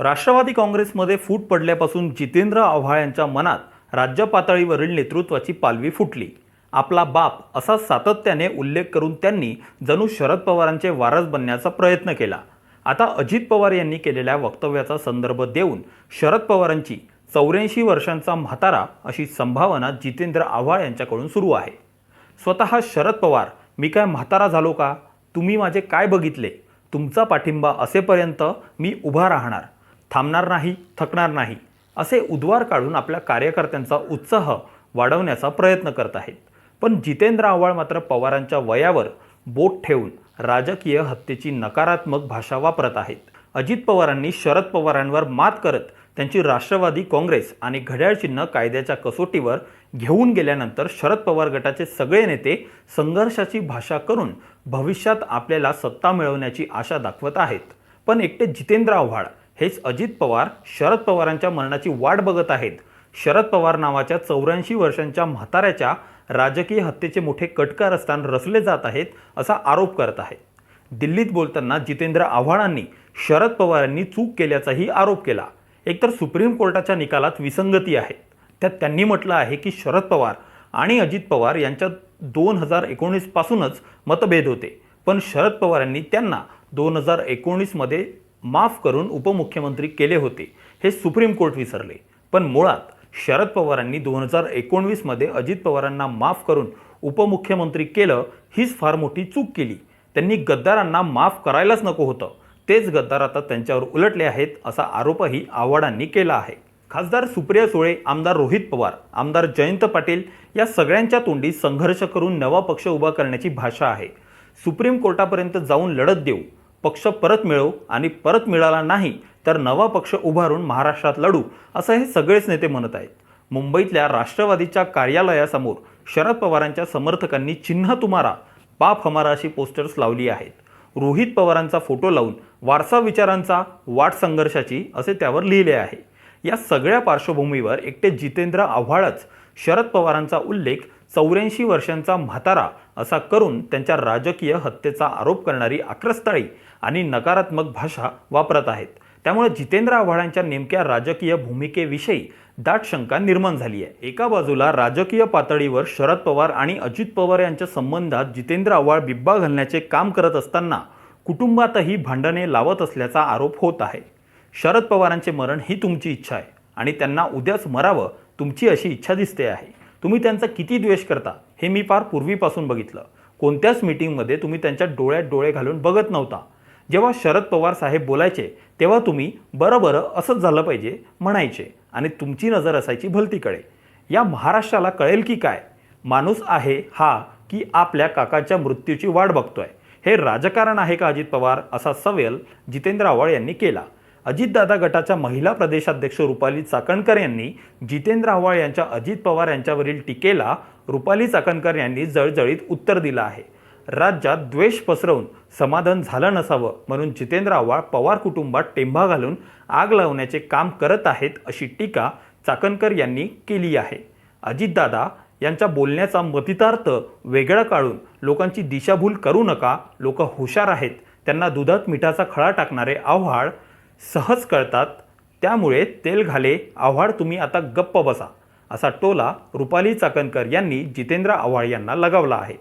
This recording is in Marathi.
राष्ट्रवादी काँग्रेसमध्ये फूट पडल्यापासून जितेंद्र आव्हाळ यांच्या मनात राज्य पातळीवरील नेतृत्वाची पालवी फुटली. आपला बाप असा सातत्याने उल्लेख करून त्यांनी जणू शरद पवारांचे वारस बनण्याचा प्रयत्न केला. आता अजित पवार यांनी केलेल्या वक्तव्याचा संदर्भ देऊन शरद पवारांची चौऱ्याऐंशी वर्षांचा म्हातारा अशी संभावना जितेंद्र आव्हाळ यांच्याकडून सुरू आहे. स्वतः शरद पवार मी काय म्हातारा झालो का? तुम्ही माझे काय बघितले? तुमचा पाठिंबा असेपर्यंत मी उभा राहणार. थांबणार नाही थकणार नाही असे उद्वार काढून आपल्या कार्यकर्त्यांचा उत्साह वाढवण्याचा प्रयत्न करत आहेत. पण जितेंद्र आव्हाळ मात्र पवारांच्या वयावर बोट ठेवून राजकीय हत्येची नकारात्मक भाषा वापरत आहेत. अजित पवारांनी शरद पवारांवर मात करत त्यांची राष्ट्रवादी काँग्रेस आणि घड्याळ चिन्ह कायद्याच्या कसोटीवर घेऊन गेल्यानंतर शरद पवार गटाचे सगळे नेते संघर्षाची भाषा करून भविष्यात आपल्याला सत्ता मिळवण्याची आशा दाखवत आहेत. पण एकटे जितेंद्र आव्हाड हेच अजित पवार शरद पवारांच्या मरणाची वाट बघत आहेत. शरद पवार नावाच्या चौऱ्याऐंशी वर्षांच्या म्हाताऱ्याच्या राजकीय हत्येचे मोठे कटकारस्थान रचले जात आहेत असा आरोप करत आहे. दिल्लीत बोलताना जितेंद्र आव्हाडांनी शरद पवारांनी चूक केल्याचाही आरोप केला. एकतर सुप्रीम कोर्टाच्या निकालात विसंगती आहे. त्यात त्यांनी म्हटलं आहे की शरद पवार आणि अजित पवार यांच्यात दोन हजार एकोणीसपासूनच मतभेद होते. पण शरद पवारांनी त्यांना दोन हजार एकोणीसमध्ये माफ करून उपमुख्यमंत्री केले होते. हे सुप्रीम कोर्ट विसरले. पण मुळात शरद पवारांनी दोन हजार एकोणवीसमध्ये अजित पवारांना माफ करून उपमुख्यमंत्री केलं हीच फार मोठी चूक केली. त्यांनी गद्दारांना माफ करायलाच नको होतं. तेच गद्दार आता त्यांच्यावर उलटले आहेत असा आरोपही आव्हाडांनी केला आहे. खासदार सुप्रिया सुळे आमदार रोहित पवार आमदार जयंत पाटील या सगळ्यांच्या तोंडी संघर्ष करून नवा पक्ष उभा करण्याची भाषा आहे. सुप्रीम कोर्टापर्यंत जाऊन लढत देऊ. पक्ष परत मिळवू आणि परत मिळाला नाही तर नवा पक्ष उभारून महाराष्ट्रात लढू असं हे सगळेच नेते म्हणत आहेत. मुंबईतल्या राष्ट्रवादीच्या कार्यालयासमोर शरद पवारांच्या समर्थकांनी चिन्ह तुम्हारा पाप हमारा अशी पोस्टर्स लावली आहेत. रोहित पवारांचा फोटो लावून वारसा विचारांचा वाट संघर्षाची असे त्यावर लिहिले आहे. या सगळ्या पार्श्वभूमीवर एकटे जितेंद्र आव्हाडच शरद पवारांचा उल्लेख चौऱ्याऐंशी वर्षांचा म्हातारा असा करून त्यांच्या राजकीय हत्येचा आरोप करणारी आक्रस्ताळी आणि नकारात्मक भाषा वापरत आहेत. त्यामुळे जितेंद्र आव्हाडांच्या नेमक्या राजकीय भूमिकेविषयी दाट शंका निर्माण झाली आहे. एका बाजूला राजकीय पातळीवर शरद पवार आणि अजित पवार यांच्या संबंधात जितेंद्र आव्हाड बिब्बा घालण्याचे काम करत असताना कुटुंबातही भांडणे लावत असल्याचा आरोप होत आहे. शरद पवारांचे मरण ही तुमची इच्छा आहे आणि त्यांना उद्याच मरावं तुमची अशी इच्छा दिसते आहे. तुम्ही त्यांचा किती द्वेष करता? हे मी फार पूर्वीपासून बघितलं. कोणत्याच मीटिंगमध्ये तुम्ही त्यांच्या डोळ्यात डोळे घालून बघत नव्हता. जेव्हा शरद पवार साहेब बोलायचे तेव्हा तुम्ही बरं बरं असंच झालं पाहिजे म्हणायचे आणि तुमची नजर असायची भलतीकडे. या महाराष्ट्राला कळेल की काय? माणूस आहे हा की आपल्या काकाच्या मृत्यूची वाट बघतोय. हे राजकारण आहे का अजित पवार? असा सवेल जितेंद्र आव्हाड यांनी केला. अजितदादा गटाच्या महिला प्रदेशाध्यक्ष रुपाली चाकणकर यांनी जितेंद्र आव्हाड यांच्या अजित पवार यांच्यावरील टीकेला रुपाली चाकणकर यांनी जळजळीत उत्तर दिलं आहे. राज्यात द्वेष पसरवून समाधान झालं नसावं म्हणून जितेंद्र आव्हाड पवार कुटुंबात टेंभा घालून आग लावण्याचे काम करत आहेत अशी टीका चाकणकर यांनी केली आहे. अजितदादा यांच्या बोलण्याचा मतितार्थ वेगळा काढून लोकांची दिशाभूल करू नका लोक हुशार आहेत त्यांना दुधात मिठाचा खळा टाकणारे आव्हाड सहज कळतात. त्यामुळे तेल घाले आव्हाड तुम्ही आता गप्प बसा असा टोला रुपाली चाकणकर यांनी जितेंद्र आव्हाड यांना लगावला आहे.